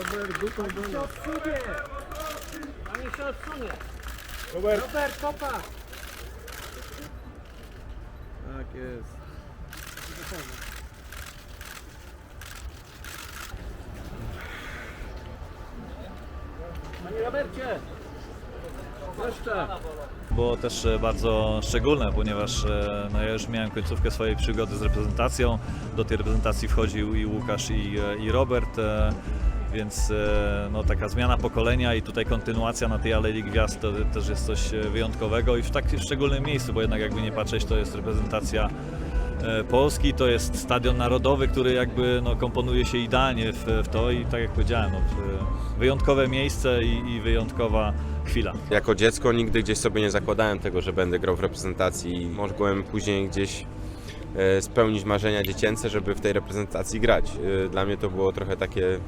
Robert, dupą do nas. odsunie! Pani się odsunie! Robert. Robert, popatrz! Tak jest. Panie Robercie! Jeszcze! Było też e, bardzo szczególne, ponieważ e, no, ja już miałem końcówkę swojej przygody z reprezentacją. Do tej reprezentacji wchodził i Łukasz i, e, i Robert, więc e, no, taka zmiana pokolenia i tutaj kontynuacja na tej Alei Gwiazd to też jest coś e, wyjątkowego i w tak szczególnym miejscu, bo jednak jakby nie patrzeć, to jest reprezentacja e, Polski, to jest stadion narodowy, który jakby no, komponuje się idealnie w, w to i tak jak powiedziałem, no, wyjątkowe miejsce i, i wyjątkowa chwila. Jako dziecko nigdy gdzieś sobie nie zakładałem tego, że będę grał w reprezentacji i mogłem później gdzieś spełnić marzenia dziecięce, żeby w tej reprezentacji grać. Dla mnie to było trochę takie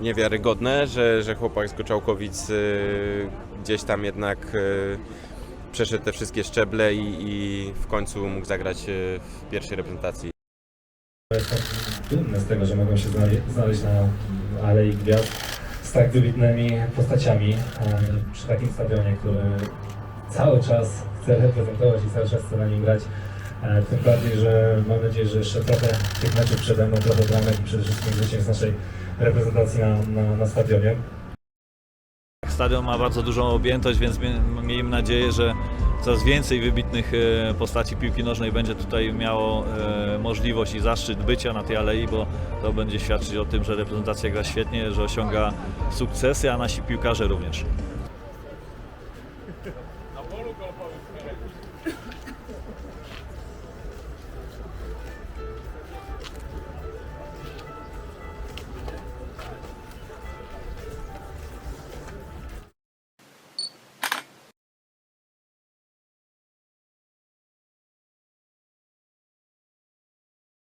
niewiarygodne, że, że chłopak z Goczałkowic e, gdzieś tam jednak e, przeszedł te wszystkie szczeble i, i w końcu mógł zagrać e, w pierwszej reprezentacji. Jestem z tego, że mogłem się znale- znaleźć na Alei Gwiazd z tak wybitnymi postaciami e, przy takim stadionie, który cały czas chcę reprezentować i cały czas chcę na nim grać. E, Tym bardziej, że mam nadzieję, że jeszcze trochę tych meczów przede mną, trochę bramek i przede wszystkim zwycięstw naszej reprezentacji na, na, na stadionie. Stadion ma bardzo dużą objętość, więc mie- miejmy nadzieję, że coraz więcej wybitnych e, postaci piłki nożnej będzie tutaj miało e, możliwość i zaszczyt bycia na tej alei, bo to będzie świadczyć o tym, że reprezentacja gra świetnie, że osiąga sukcesy, a nasi piłkarze również. Apollo Corporation.